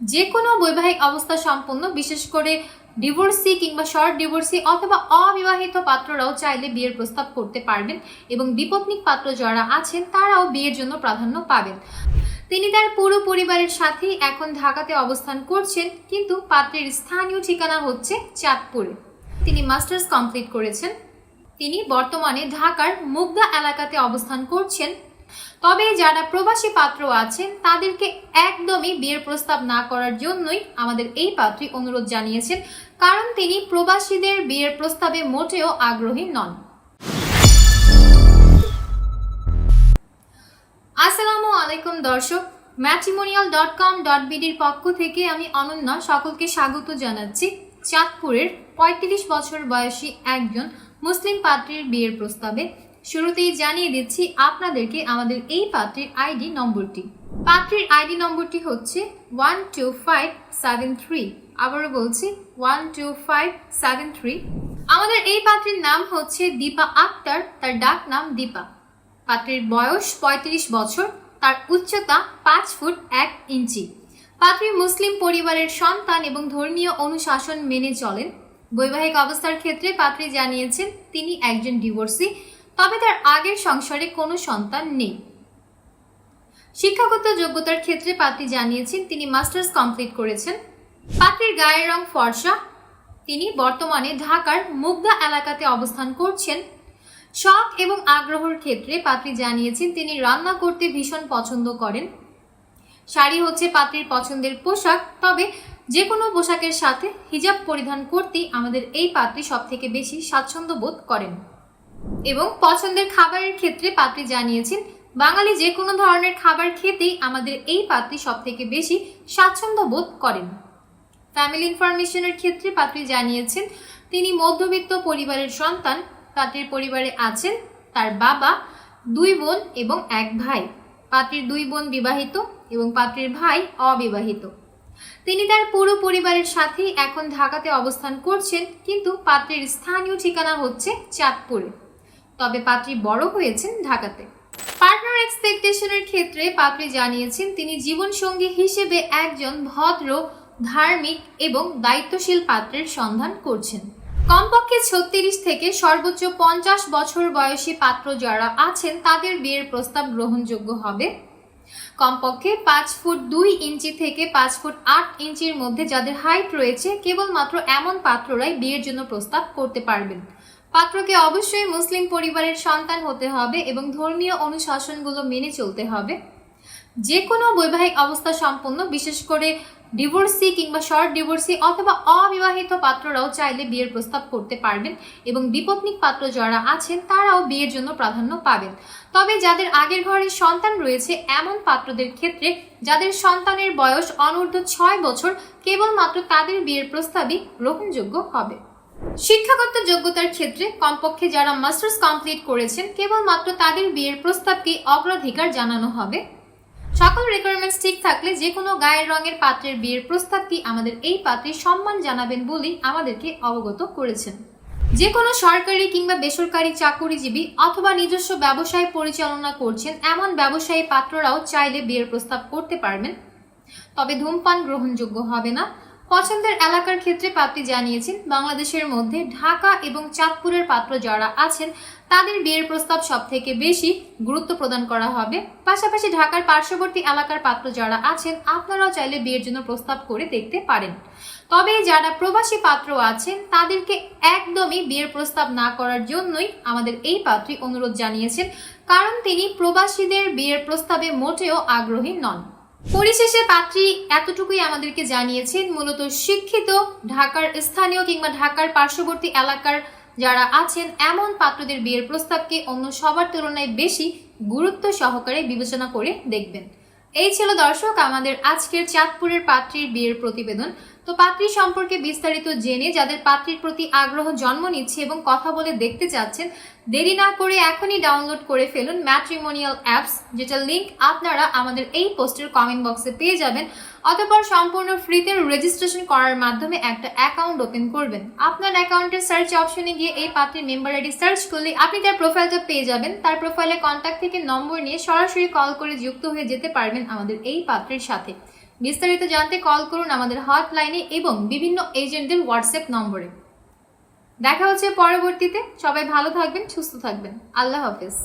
যে কোনো বৈবাহিক অবস্থা সম্পন্ন, বিশেষ করে ডিভোর্সি কিংবা শর্ট ডিভোর্সি অথবা অবিবাহিত পাত্ররাও চাইলে বিয়ের প্রস্তাব করতে পারবেন এবং বিপত্নিক পাত্র যারা আছেন তারাও বিয়ের জন্য প্রাধান্য পাবেন। তিনি তার পুরো পরিবারের সাথেই এখন ঢাকাতে অবস্থান করছেন, কিন্তু পাত্রের স্থানীয় ঠিকানা হচ্ছে চাঁদপুরে। তিনি মাস্টার্স কমপ্লিট করেছেন। তিনি বর্তমানে ঢাকার মুগদা এলাকাতে অবস্থান করছেন। তবে যারা প্রবাসী পাত্র আছেন, তাদেরকে একদমই বিয়ের প্রস্তাব না করার জন্যই আমাদের এই পাত্রী অনুরোধ জানিয়েছেন, কারণ তিনি প্রবাসীদের বিয়ের প্রস্তাবে মোটেও আগ্রহী নন। আসসালামু আলাইকুম দর্শক ম্যাট্রিমোনিয়াল ডট কম ডট বিডির পক্ষ থেকে আমি অনন্যা সকলকে স্বাগত জানাচ্ছি। চাঁদপুরের পঁয়ত্রিশ বছর বয়সী একজন মুসলিম পাত্রীর বিয়ের প্রস্তাবে। শুরুতেই জানিয়ে দিচ্ছি আপনাদেরকে আমাদের এই পাত্রীর আইডি নম্বরটি। পাত্রীর আইডি নম্বরটি হচ্ছে one two five seven three আবারও বলছি one two five seven three আমাদের এই পাত্রীর নাম হচ্ছে দীপা আক্তার, তার ডাক নাম দীপা। পাত্রের বয়স ৩৫ বছর, তার উচ্চতা পাঁচ ফুট এক ইঞ্চি। পাত্রী মুসলিম পরিবারের সন্তান এবং ধর্মীয় অনুশাসন মেনে চলেন। বৈবাহিক অবস্থার ক্ষেত্রে পাত্রী জানিয়েছেন, তিনি একজন ডিভোর্সি তবে তার আগের সংসারে কোনো সন্তান নেই। শিক্ষাগত যোগ্যতার ক্ষেত্রে পাত্রী জানিয়েছেন, তিনি মাস্টার্স কমপ্লিট করেছেন। পাত্রীর গায়ের রং ফর্সা। তিনি বর্তমানে ঢাকার মুগদা এলাকাতে অবস্থান করছেন। শখ এবং আগ্রহের ক্ষেত্রে পাত্রী জানিয়েছেন, তিনি রান্না করতে ভীষণ পছন্দ করেন। শাড়ি হচ্ছে পাত্রীর পছন্দের পোশাক, তবে যে কোনো পোশাকের সাথে হিজাব পরিধান করতেই আমাদের এই পাত্রী সব থেকে বেশি স্বাচ্ছন্দ্য বোধ করেন। এবং পছন্দের খাবারের ক্ষেত্রে পাত্রী জানিয়েছেন, বাঙালি যে কোনো ধরনের খাবার খেতেই আমাদের এই পাত্রী সব থেকে বেশি স্বাচ্ছন্দ্য বোধ করেন। ফ্যামিলি ইনফরমেশনের ক্ষেত্রে পাত্রী জানিয়েছেন, তিনি মধ্যবিত্ত পরিবারের সন্তান, পাত্রীর পরিবারে আছেন তার বাবা, দুই বোন এবং এক ভাই। পাত্রীর দুই বোন বিবাহিত এবং পাত্রীর ভাই অবিবাহিত। তিনি তার পুরো পরিবারের সাথেই এখন ঢাকাতে অবস্থান করছেন, কিন্তু পাত্রীর স্থানীয় ঠিকানা হচ্ছে চাঁদপুরে। তবে পাত্রী বড় হয়েছেন ঢাকাতে। পার্টনার এক্সপেকটেশনের ক্ষেত্রে পাত্রী জানিয়েছেন, তিনি জীবনসঙ্গী হিসেবে একজন ভদ্র, ধার্মিক এবং দায়িত্বশীল পাত্রের সন্ধান করছেন। কমপক্ষে ছত্রিশ থেকে সর্বোচ্চ পঞ্চাশ বছর বয়সী পাত্র যারা আছেন, তাদের বিয়ের প্রস্তাব গ্রহণযোগ্য হবে। কমপক্ষে পাঁচ ফুট দুই ইঞ্চি থেকে পাঁচ ফুট আট ইঞ্চির মধ্যে যাদের হাইট রয়েছে, কেবলমাত্র এমন পাত্ররাই বিয়ের জন্য প্রস্তাব করতে পারবেন। পাত্রকে অবশ্যই মুসলিম পরিবারের সন্তান হতে হবে এবং ধর্মীয় অনুশাসনগুলো মেনে চলতে হবে। যে কোনো বৈবাহিক অবস্থা সম্পন্ন, বিশেষ করে ডিভোর্সি কিংবা শর্ট ডিভোর্সি অথবা অবিবাহিত পাত্ররাও চাইলে বিয়ের প্রস্তাব করতে পারবেন এবং বিপত্নিক পাত্র যারা আছেন তারাও বিয়ের জন্য প্রাধান্য পাবেন। তবে যাদের আগের ঘরে সন্তান রয়েছে, এমন পাত্রদের ক্ষেত্রে যাদের সন্তানের বয়স অনূর্ধ্ব ছয় বছর, কেবলমাত্র তাদের বিয়ের প্রস্তাবই গ্রহণযোগ্য হবে। শিক্ষাগত যোগ্যতার ক্ষেত্রে কমপক্ষে যারা মাস্টার্স কমপ্লিট করেছেন, কেবলমাত্র তাদের বিয়ের প্রস্তাবকে অগ্রাধিকার জানানো হবে। সকল রিকোয়ারমেন্টস ঠিক থাকলে যে কোনো গায়ের রঙের পাত্রের বিয়ের প্রস্তাবটি আমাদের এই পাত্রে সম্মান জানাবেন বলেই আমাদেরকে অবগত করেছেন। যে কোনো সরকারি কিংবা বেসরকারি চাকরিজীবী অথবা নিজস্ব ব্যবসায় পরিচালনা করছেন, এমন ব্যবসায়ী পাত্ররাও চাইলে বিয়ের প্রস্তাব করতে পারবেন। তবে ধূমপান গ্রহণযোগ্য হবে না। পছন্দের এলাকার ক্ষেত্রে পাত্রী জানিয়েছেন, বাংলাদেশের মধ্যে ঢাকা এবং চাঁদপুরের পাত্র যারা আছেন, তাদের বিয়ের প্রস্তাব সব থেকে বেশি গুরুত্ব প্রদান করা হবে। পাশাপাশি ঢাকার পার্শ্ববর্তী এলাকার পাত্র যারা আছেন, আপনারাও চাইলে বিয়ের জন্য প্রস্তাব করে দেখতে পারেন। তবে যারা প্রবাসী পাত্র আছেন, তাদেরকে একদমই বিয়ের প্রস্তাব না করার জন্যই আমাদের এই পাত্রী অনুরোধ জানিয়েছেন, কারণ তিনি প্রবাসীদের বিয়ের প্রস্তাবে মোটেও আগ্রহী নন। পরিশেষে পাত্রী এতটুকুই আমাদেরকে জানিয়েছেন, মূলত শিক্ষিত ঢাকার স্থানীয় কিংবা ঢাকার পার্শ্ববর্তী এলাকার যারা আছেন, এমন পাত্রদের বিয়ের প্রস্তাবকে অন্য সবার তুলনায় বেশি গুরুত্ব সহকারে বিবেচনা করে দেখবেন। এই ছিল দর্শক, আমাদের আজকের চাঁদপুরের পাত্রীর বিয়ের প্রতিবেদন। তো পাত্রী সম্পর্কে বিস্তারিত জেনে যাদের পাত্রীর প্রতি আগ্রহ জন্ম নিচ্ছে এবং কথা বলে দেখতে চাচ্ছেন, দেরি না করে এখনই ডাউনলোড করে ফেলুন ম্যাট্রিমোনিয়াল অ্যাপস যেটা লিংক আপনারা আমাদের এই পোস্টের কমেন্ট বক্সে পেয়ে যাবেন। অতঃপর সম্পূর্ণ ফ্রিতে রেজিস্ট্রেশন করার মাধ্যমে একটা অ্যাকাউন্ট ওপেন করবেন। আপনার অ্যাকাউন্টের সার্চ অপশনে গিয়ে এই পাত্রের মেম্বার আইডি সার্চ করলে আপনি তার প্রোফাইলটা পেয়ে যাবেন। তার প্রোফাইলে কন্ট্যাক্ট থেকে নম্বর নিয়ে সরাসরি কল করে যুক্ত হয়ে যেতে পারবেন আমাদের এই পাত্রের সাথে। বিস্তারিত জানতে কল করুন আমাদের হটলাইনে এবং বিভিন্ন এজেন্টদের হোয়াটসঅ্যাপ নম্বরে। দেখা হচ্ছে পরবর্তীতে। সবাই ভালো থাকবেন, সুস্থ থাকবেন। আল্লাহ হাফিজ।